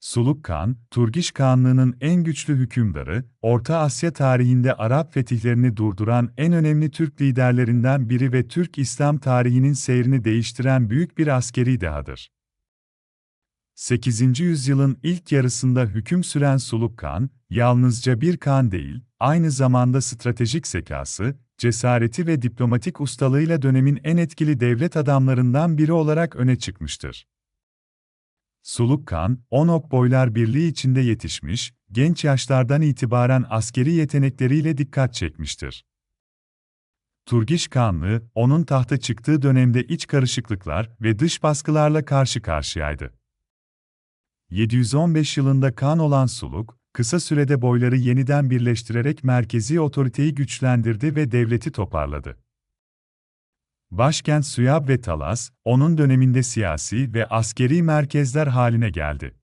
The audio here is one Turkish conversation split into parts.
Suluk Kağan, Turgiş Kağanlığı'nın en güçlü hükümdarı, Orta Asya tarihinde Arap fetihlerini durduran en önemli Türk liderlerinden biri ve Türk İslam tarihinin seyrini değiştiren büyük bir askeri dehadır. 8. yüzyılın ilk yarısında hüküm süren Suluk Kağan, yalnızca bir Kağan değil, aynı zamanda stratejik zekası, cesareti ve diplomatik ustalığıyla dönemin en etkili devlet adamlarından biri olarak öne çıkmıştır. Suluk Kağan, Onok Boylar Birliği içinde yetişmiş, genç yaşlardan itibaren askeri yetenekleriyle dikkat çekmiştir. Turgiş Kağanlığı, onun tahta çıktığı dönemde iç karışıklıklar ve dış baskılarla karşı karşıyaydı. 715 yılında Kağan olan Suluk, kısa sürede boyları yeniden birleştirerek merkezi otoriteyi güçlendirdi ve devleti toparladı. Başkent Suyab ve Talas, onun döneminde siyasi ve askeri merkezler haline geldi.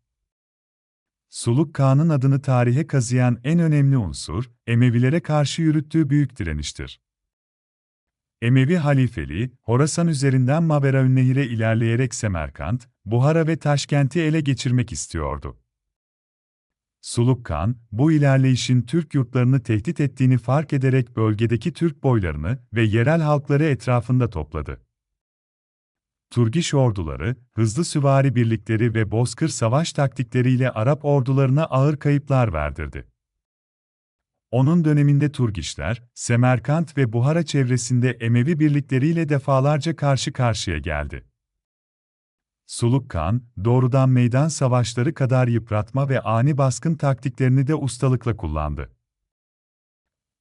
Suluk Kağan'ın adını tarihe kazıyan en önemli unsur, Emevilere karşı yürüttüğü büyük direniştir. Emevi halifeliği, Horasan üzerinden Maveraünnehir'e ilerleyerek Semerkant, Buhara ve Taşkent'i ele geçirmek istiyordu. Suluk Kağan, bu ilerleyişin Türk yurtlarını tehdit ettiğini fark ederek bölgedeki Türk boylarını ve yerel halkları etrafında topladı. Turgiş orduları, hızlı süvari birlikleri ve bozkır savaş taktikleriyle Arap ordularına ağır kayıplar verdirdi. Onun döneminde Turgişler, Semerkant ve Buhara çevresinde Emevi birlikleriyle defalarca karşı karşıya geldi. Suluk Kağan, doğrudan meydan savaşları kadar yıpratma ve ani baskın taktiklerini de ustalıkla kullandı.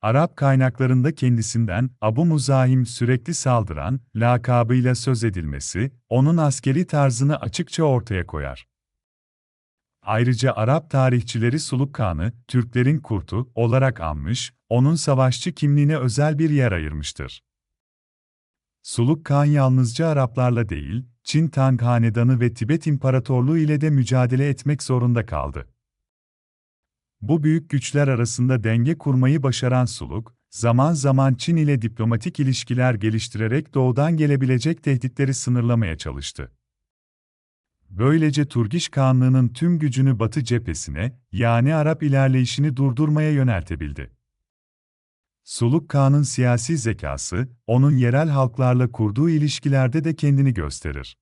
Arap kaynaklarında kendisinden Abu Muzahim sürekli saldıran lakabıyla söz edilmesi, onun askeri tarzını açıkça ortaya koyar. Ayrıca Arap tarihçileri Suluk Kağan'ı Türklerin kurtu olarak anmış, onun savaşçı kimliğine özel bir yer ayırmıştır. Suluk Kağan yalnızca Araplarla değil, Çin Tang Hanedanı ve Tibet İmparatorluğu ile de mücadele etmek zorunda kaldı. Bu büyük güçler arasında denge kurmayı başaran Suluk, zaman zaman Çin ile diplomatik ilişkiler geliştirerek doğudan gelebilecek tehditleri sınırlamaya çalıştı. Böylece Turgiş Kağanlığı'nın tüm gücünü Batı cephesine, yani Arap ilerleyişini durdurmaya yöneltebildi. Suluk Kağan'ın siyasi zekası, onun yerel halklarla kurduğu ilişkilerde de kendini gösterir.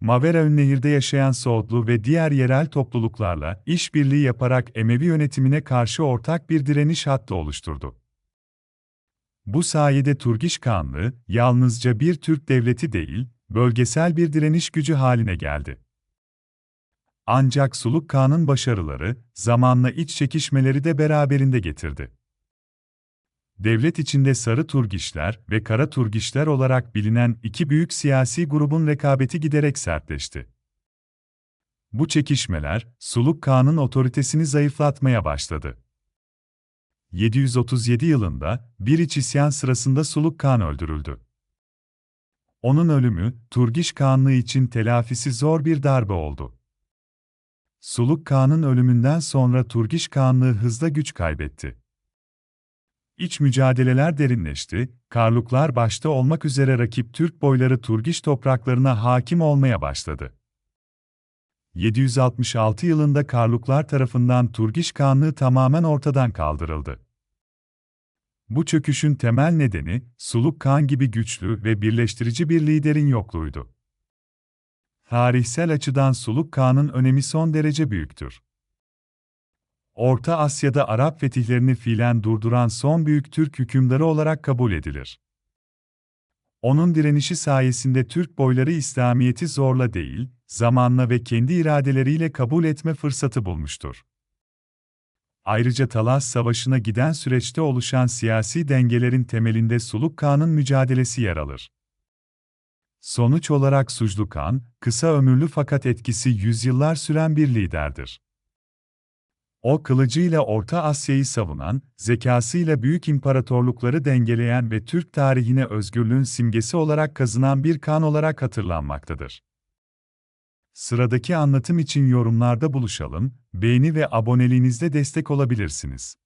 Mavera Ünnehir'de yaşayan Soğutlu ve diğer yerel topluluklarla işbirliği yaparak Emevi yönetimine karşı ortak bir direniş hattı oluşturdu. Bu sayede Turgiş Kağanlığı, yalnızca bir Türk devleti değil, bölgesel bir direniş gücü haline geldi. Ancak Suluk Kağan'ın başarıları, zamanla iç çekişmeleri de beraberinde getirdi devlet içinde Sarı Turgişler ve Kara Turgişler olarak bilinen iki büyük siyasi grubun rekabeti giderek sertleşti. Bu çekişmeler, Suluk Kağan'ın otoritesini zayıflatmaya başladı. 737 yılında bir iç isyan sırasında Suluk Kağan öldürüldü. Onun ölümü, Turgiş Kağanlığı için telafisi zor bir darbe oldu. Suluk Kağan'ın ölümünden sonra Turgiş Kağanlığı hızla güç kaybetti. İç mücadeleler derinleşti, Karluklar başta olmak üzere rakip Türk boyları Turgiş topraklarına hakim olmaya başladı. 766 yılında Karluklar tarafından Turgiş Kağanlığı tamamen ortadan kaldırıldı. Bu çöküşün temel nedeni, Suluk Kağan gibi güçlü ve birleştirici bir liderin yokluğuydu. Tarihsel açıdan Suluk Kağan'ın önemi son derece büyüktür. Orta Asya'da Arap fetihlerini fiilen durduran son büyük Türk hükümdarı olarak kabul edilir. Onun direnişi sayesinde Türk boyları İslamiyet'i zorla değil, zamanla ve kendi iradeleriyle kabul etme fırsatı bulmuştur. Ayrıca Talas Savaşı'na giden süreçte oluşan siyasi dengelerin temelinde Suluk Kağan'ın mücadelesi yer alır. Sonuç olarak Suclu Kağan, kısa ömürlü fakat etkisi yüzyıllar süren bir liderdir. O kılıcıyla Orta Asya'yı savunan, zekasıyla büyük imparatorlukları dengeleyen ve Türk tarihine özgürlüğün simgesi olarak kazınan bir kan olarak hatırlanmaktadır. Sıradaki anlatım için yorumlarda buluşalım, beğeni ve aboneliğinizde destek olabilirsiniz.